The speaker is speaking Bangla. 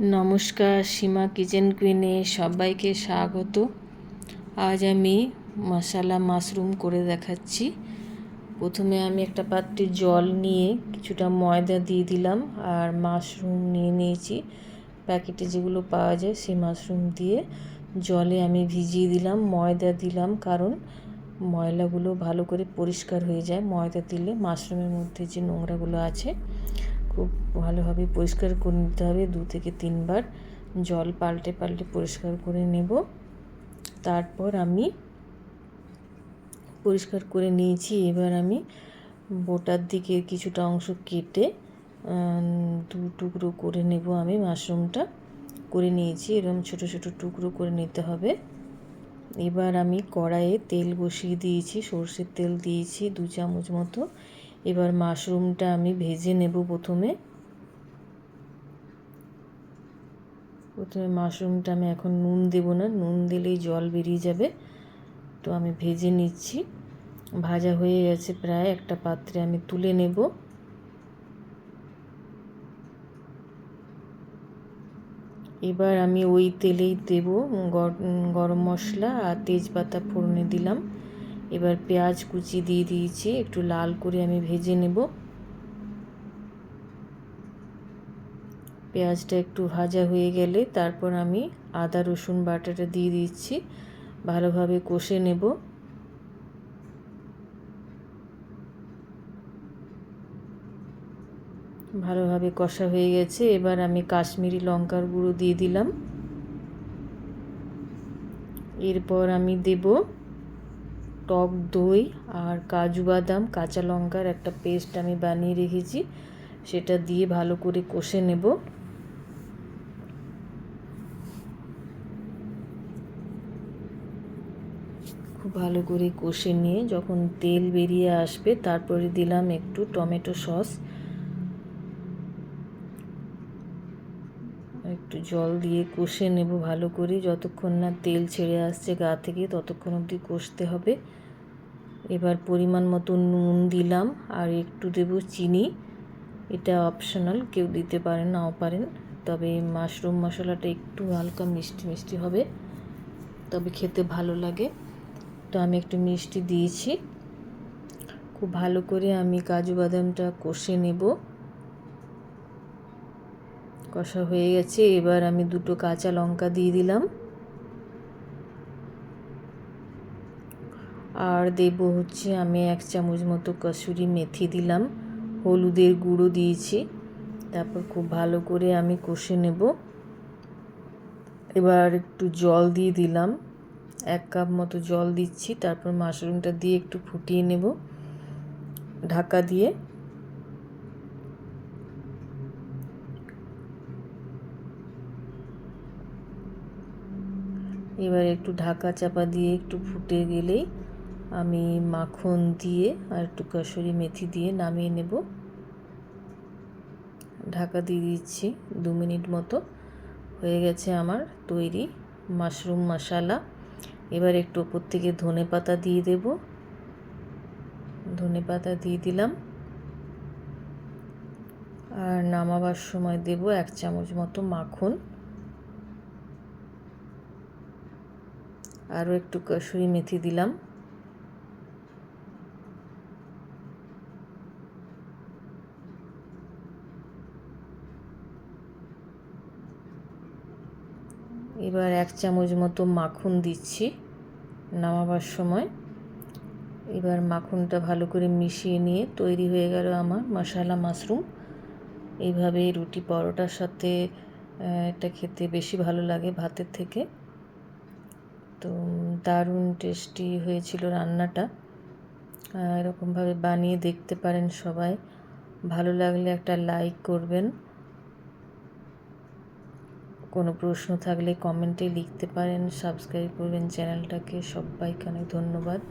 নমস্কার, সীমা কিচেন কুইনে সবাইকে স্বাগত। আজ আমি মশালা মাশরুম করে দেখাচ্ছি। প্রথমে আমি একটা পাত্রে জল নিয়ে কিছুটা ময়দা দিয়ে দিলাম আর মাশরুম নিয়ে নিয়েছি। প্যাকেটে যেগুলো পাওয়া যায় সেই মাশরুম দিয়ে জলে আমি ভিজিয়ে দিলাম, ময়দা দিলাম কারণ ময়লাগুলো ভালো করে পরিষ্কার হয়ে যায়। ময়দা দিলে মাশরুমের মধ্যে যে নোংরাগুলো আছে খুব ভালোভাবে পরিষ্কার করে নিতে হবে। দু থেকে তিনবার জল পাল্টে পাল্টে পরিষ্কার করে নেব। তারপর আমি পরিষ্কার করে নিয়েছি। এবার আমি বোটার দিকে কিছুটা অংশ কেটে দু টুকরো করে নেব আমি মাশরুমটা। করে নিয়েছি এরকম ছোট ছোট টুকরো করে নিতে হবে। এবার আমি কড়াইয়ে তেল বসিয়ে দিয়েছি, সর্ষের তেল দিয়েছি দু চামচ মতো। এবার মাশরুমটা আমি ভেজে নেব প্রথমে। প্রথমে মাশরুমটা আমি এখন নুন দেব না, নুন দিলেই জল বেরিয়ে যাবে। তো আমি ভেজে নিচ্ছি। ভাজা হয়ে গেছে প্রায়, একটা পাত্রে আমি তুলে নেব। এবার আমি ওই তেলেই দেব গরম মশলা আর তেজপাতা ফোড়নে দিলাম। এবার পেঁয়াজ কুচি দিয়ে দিয়েছি, একটু লাল করে আমি ভেজে নেব। পেঁয়াজটা একটু ভাজা হয়ে গেলে তারপর আমি আদা, রসুন বাটাটা দিয়ে দিচ্ছি, ভালোভাবে কষে নেব। ভালোভাবে কষা হয়ে গেছে, এবার আমি কাশ্মীরি লঙ্কার গুঁড়ো দিয়ে দিলাম। এরপর আমি দেব টক দই আর কাজু বাদাম, কাঁচা লঙ্কার একটা পেস্ট আমি বানিয়ে রেখেছি। সেটা দিয়ে ভালো করে কষে নেব। খুব ভালো করে কষে নিয়ে যখন তেল বেরিয়ে আসবে, তারপরে দিলাম একটু টমেটো সস। একটু জল দিয়ে কষে নেব ভালো করে। যতক্ষণ না তেল ছেড়ে আসছে গা থেকে, ততক্ষণ অবধি কষতে হবে। এবার পরিমাণ মতো নুন দিলাম আর একটু দেব চিনি। এটা অপশনাল কেউ দিতে পারেন নাও পারেন। তবে মাশরুম মশলাটা একটু হালকা মিষ্টি মিষ্টি হবে, তবে খেতে ভালো লাগে। তো আমি একটু মিষ্টি দিয়েছি। খুব ভালো করে আমি কাজু বাদামটা কষে নেব। কষা হয়ে গেছে, এবার আমি দুটো কাঁচা লঙ্কা দিয়ে দিলাম। আর দেব হচ্ছে আমি এক চামচ মতো কসুরি মেথি দিলাম, হলুদের গুঁড়ো দিয়েছি, তারপর খুব ভালো করে আমি কষে নেব। এবার একটু জল দিয়ে দিলাম, এক কাপ মতো জল দিচ্ছি, তারপর মাশরুমটা দিয়ে একটু ফুটিয়ে নেব ঢাকা দিয়ে। এবার একটু ঢাকা চাপা দিয়ে একটু ফুটে গেলেই আমি মাখন দিয়ে আর একটু কাসুরি মেথি দিয়ে নামিয়ে নেব। ঢাকা দিয়ে দিচ্ছি দু মিনিট মতো। হয়ে গেছে আমার তৈরি মাশরুম মশালা। এবার একটু ওপর থেকে ধনে পাতা দিয়ে দেব। ধনে পাতা দিয়ে দিলাম। আর নামাবার সময় দেব এক চামচ মতো মাখন। আরও একটু কসুরি মেথি দিলাম। এবার এক চামচ মতো মাখন দিচ্ছি নামাবার সময়। এবার মাখনটা ভালো করে মিশিয়ে নিয়ে তৈরি হয়ে গেল আমার মশালা মাশরুম। এইভাবে রুটি পরোটার সাথে এটা খেতে বেশি ভালো লাগে ভাতের থেকে। তো দারুণ টেস্টি হয়েছিল রান্নাটা। এরকমভাবে বানিয়ে দেখতে পারেন সবাই। ভালো লাগলে একটা লাইক করবেন। কোনো প্রশ্ন থাকলে কমেন্টে লিখতে পারেন। সাবস্ক্রাইব করবেন চ্যানেলটাকে। সবাইকে অনেক ধন্যবাদ।